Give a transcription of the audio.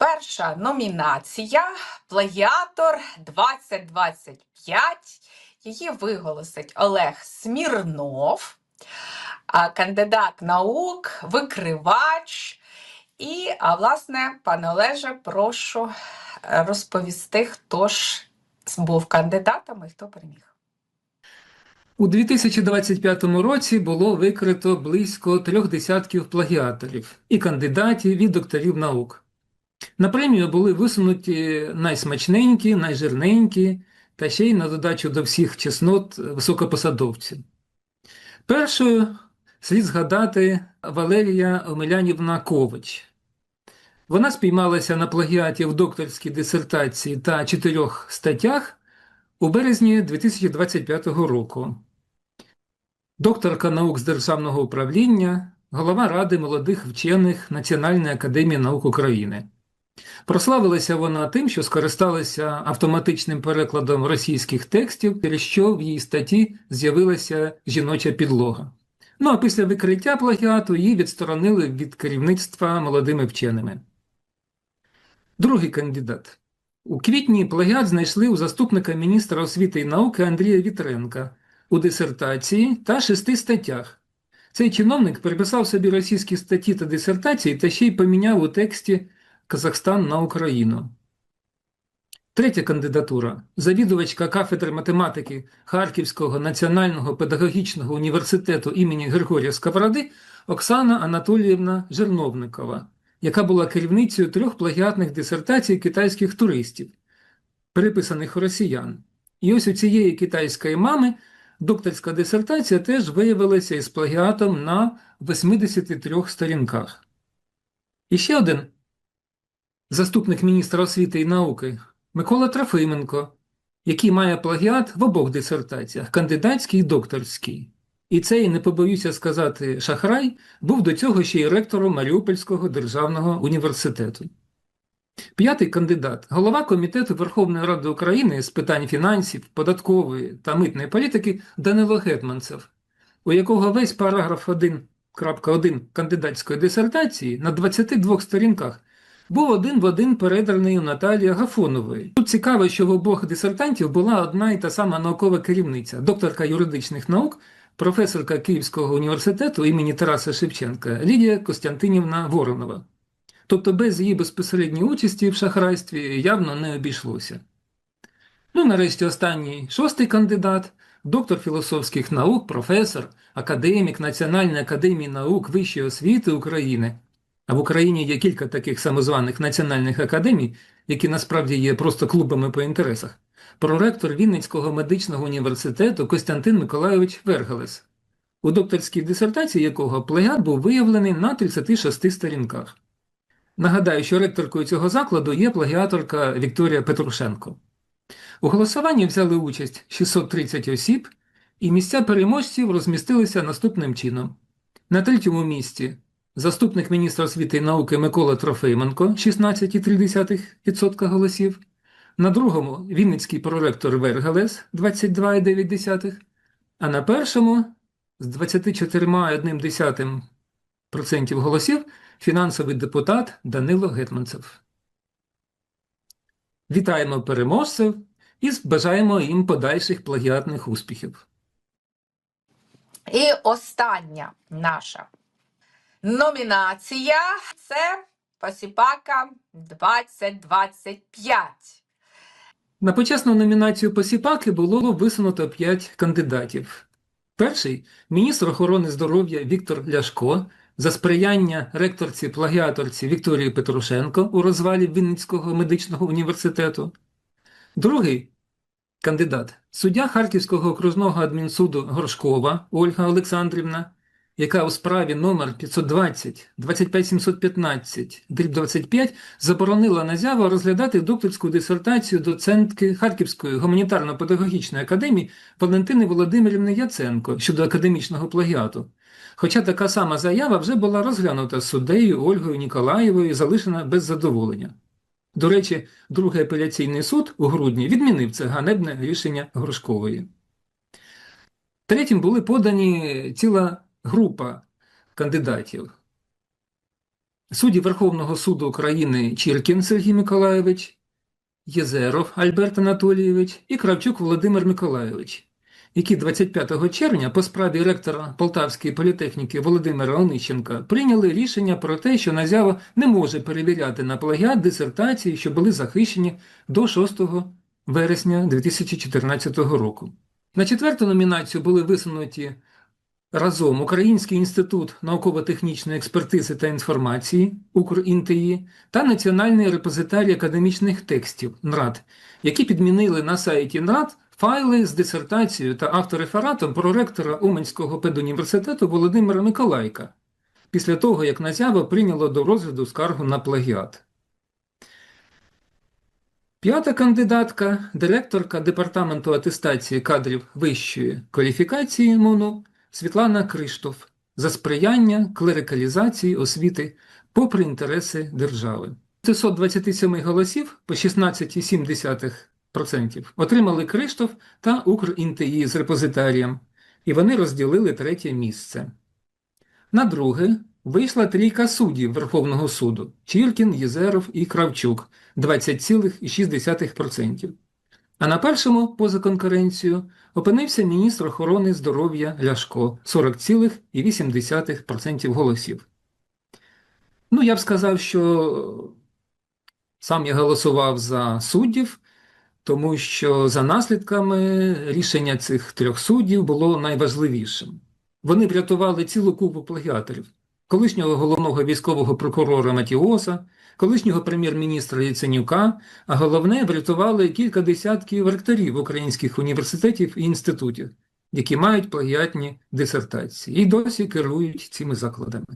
Перша номінація Плагіатор 2025. Її виголосить Олег Смірнов, кандидат наук, викривач. І, власне, пане Олеже, прошу е, розповісти, хто ж був кандидатом і хто переміг. У 2025 році було викрито близько трьох десятків плагіаторів і кандидатів і докторів наук. На премію були висунуті найсмачненькі, найжирненькі та ще й на додачу до всіх чеснот високопосадовці. Першою слід згадати Валерія Омелянівна Ковач. Вона спіймалася на плагіаті в докторській дисертації та чотирьох статтях у березні 2025 року. Докторка наук з державного управління, голова Ради молодих вчених Національної академії наук України. Прославилася вона тим, що скористалася автоматичним перекладом російських текстів, через що в її статті з'явилася жіноча підлога. Ну а після викриття плагіату її відсторонили від керівництва молодими вченими. Другий кандидат. У квітні плагіат знайшли у заступника міністра освіти і науки Андрія Вітренка у дисертації та шести статтях. Цей чиновник переписав собі російські статті та дисертації та ще й поміняв у тексті Казахстан на Україну. Третя кандидатура завідувачка кафедри математики Харківського національного педагогічного університету імені Григорія Сковороди Оксана Анатоліївна Жерновникова, яка була керівницею трьох плагіатних дисертацій китайських туристів, переписаних росіян. І ось у цієї китайської мами докторська дисертація теж виявилася із плагіатом на 83 сторінках. І ще один заступник міністра освіти і науки Микола Трофименко, який має плагіат в обох дисертаціях кандидатській і докторській. І цей, не побоюся сказати, шахрай був до цього ще й ректором Маріупольського державного університету. П'ятий кандидат голова Комітету Верховної Ради України з питань фінансів, податкової та митної політики Данило Гетманцев, у якого весь параграф 1.1 кандидатської дисертації на 22 сторінках був один в один переданий Наталії Агафонової. Тут цікаво, що в обох дисертантів була одна і та сама наукова керівниця, докторка юридичних наук, професорка Київського університету імені Тараса Шевченка Лідія Костянтинівна Воронова. Тобто без її безпосередньої участі в шахрайстві явно не обійшлося. Ну, нарешті, останній шостий кандидат, доктор філософських наук, професор, академік Національної академії наук Вищої освіти України. А в Україні є кілька таких самозваних національних академій, які насправді є просто клубами по інтересах. Проректор Вінницького медичного університету Костянтин Миколайович Вергелес, у докторській дисертації якого плагіат був виявлений на 36 сторінках. Нагадаю, що ректоркою цього закладу є плагіаторка Вікторія Петрушенко. У голосуванні взяли участь 630 осіб, і місця переможців розмістилися наступним чином. На третьому місці заступник міністра освіти і науки Микола Трофименко 16,3% голосів, на другому Вінницький проректор Вергелес 22,9%, а на першому з 24,1% голосів фінансовий депутат Данило Гетманцев. Вітаємо переможців і бажаємо їм подальших плагіатних успіхів. І остання наша номінація це Посіпака 2025. На почесну номінацію Посіпаки було висунуто 5 кандидатів. Перший міністр охорони здоров'я Віктор Ляшко за сприяння ректорці-плагіаторці Вікторії Петрушенко у розвалі Вінницького медичного університету. Другий кандидат суддя Харківського окружного адмінсуду Горшкова Ольга Олександрівна, яка у справі номер 520 25715 25 заборонила Назява розглядати докторську дисертацію доцентки Харківської гуманітарно-педагогічної академії Валентини Володимирівни Яценко щодо академічного плагіату. Хоча така сама заява вже була розглянута суддею Ольгою Ніколаєвою і залишена без задоволення. До речі, другий апеляційний суд у грудні відмінив це ганебне рішення Грушкової. Третім були подані ціла група кандидатів. судді Верховного суду України Чіркін Сергій Миколайович, Єзеров Альберт Анатолійович і Кравчук Володимир Миколайович, які 25 червня по справі ректора Полтавської політехніки Володимира Онищенка прийняли рішення про те, що Назява не може перевіряти на плагіат дисертації, що були захищені до 6 вересня 2014 року. На четверту номінацію були висунуті разом Український інститут науково-технічної експертизи та інформації Укрінтиї та Національний репозитарій академічних текстів НРАД, які підмінили на сайті НРАД файли з дисертацією та авторефератом про ректора Уманського педуніверситету Володимира Миколайка після того, як Назява прийняло до розгляду скаргу на плагіат. П'ята кандидатка, директорка Департаменту атестації кадрів вищої кваліфікації МОНУ Світлана Криштоф за сприяння клерикалізації освіти попри інтереси держави. 627 голосів по 16,7% отримали Криштоф та Укрінтиї з репозитарієм, і вони розділили третє місце. На друге вийшла трійка суддів Верховного суду Чіркін, Єзеров і Кравчук 20,6%. А на першому поза конкуренцію опинився міністр охорони здоров'я Ляшко 40,8% голосів. Ну, я б сказав, що сам я голосував за суддів, тому що за наслідками рішення цих трьох суддів було найважливішим. Вони врятували цілу купу плагіаторів. Колишнього головного військового прокурора Матіоса, колишнього прем'єр-міністра Яценюка, а головне врятували кілька десятків ректорів українських університетів і інститутів, які мають плагіатні дисертації і досі керують цими закладами.